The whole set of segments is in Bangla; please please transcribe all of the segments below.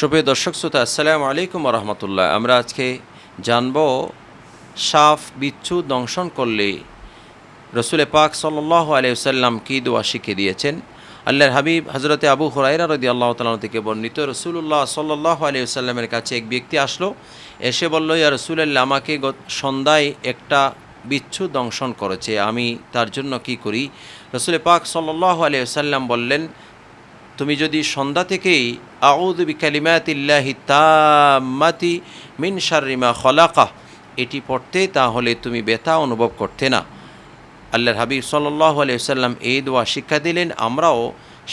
সুপ্রিয় দর্শক শ্রোতা, আসসালামু আলাইকুম রহমতুল্লাহ। আমরা আজকে জানব সাফ বিচ্ছু দংশন করলে রসুলে পাক সাল্লাহ আলিয়াল্লাম কী দোয়া শিখিয়ে দিয়েছেন? আল্লাহর হাবিব হজরতে আবু হরাইরা রদি আল্লাহ তালা থেকে বর্ণিত রসুল্লাহ সাল্লাহ আলিয়াল্লামের কাছে এক ব্যক্তি আসলো, এসে বলল, ইয়া রসুলাল্লাহ, আমাকে সন্ধ্যায় একটা বিচ্ছু দংশন করেছে, আমি তার জন্য কি করি? রসুলে পাক সাল্লাহ আলিয়াল্লাম বললেন তুমি যদি সন্ধ্যা থেকেই আউদ বিকালিমাতিল্লাহি তাম্মাতি মিন শাররিমা খলাকা এটি পড়তে তাহলে তুমি ব্যথা অনুভব করতে না। আল্লাহর হাবিব সাল্লাহ আলিয়াল্লাম এই দোয়া শিক্ষা দিলেন, আমরাও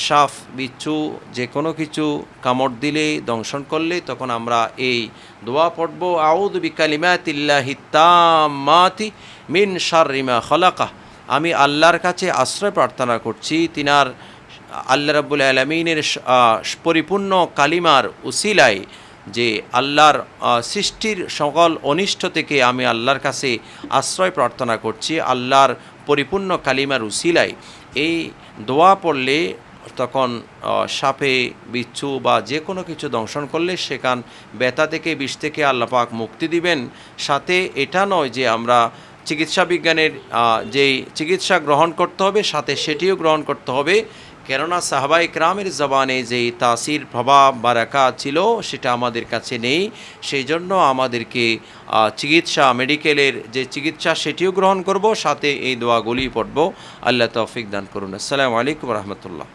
সাফ, বিচ্ছু যে কোনো কিছু কামড় দিলে, দংশন করলে, তখন আমরা এই দোয়া পড়ব আউদ বিকালিমাতিল্লাহি তাম্মাতি মিন শাররিমা খলাকা আমি আল্লাহর কাছে আশ্রয় প্রার্থনা করছি, তিনার আল্লাহ রাব্বুল আলমিনের পরিপূর্ণ কালিমার উসিলায় যে আল্লাহর সৃষ্টির সকল অনিষ্ট থেকে আমি আল্লাহর কাছে আশ্রয় প্রার্থনা করছি, আল্লাহর পরিপূর্ণ কালিমার উসিলায়। এই দোয়া পড়লে তখন সাপে, বিচ্ছু বা যে কোনো কিছু দংশন করলে সেখান ব্যথা থেকে, বিষ থেকে আল্লাহ পাক মুক্তি দিবেন। সাথে এটা নয় যে আমরা চিকিৎসা বিজ্ঞানের যেই চিকিৎসা গ্রহণ করতে হবে, সাথে সেটিও গ্রহণ করতে হবে। কেননা সাহাবাই ইকরামের জবানে যেই তাসির প্রভাব বা রেখা ছিল, সেটা আমাদের কাছে নেই। সেই জন্য আমাদেরকে চিকিৎসা, মেডিকেলের যে চিকিৎসা, সেটিও গ্রহণ করব, সাথে এই দোয়াগুলি পড়ব। আল্লাহ তৌফিক দান করুন। আসসালামু আলাইকুম রহমতুল্লাহ।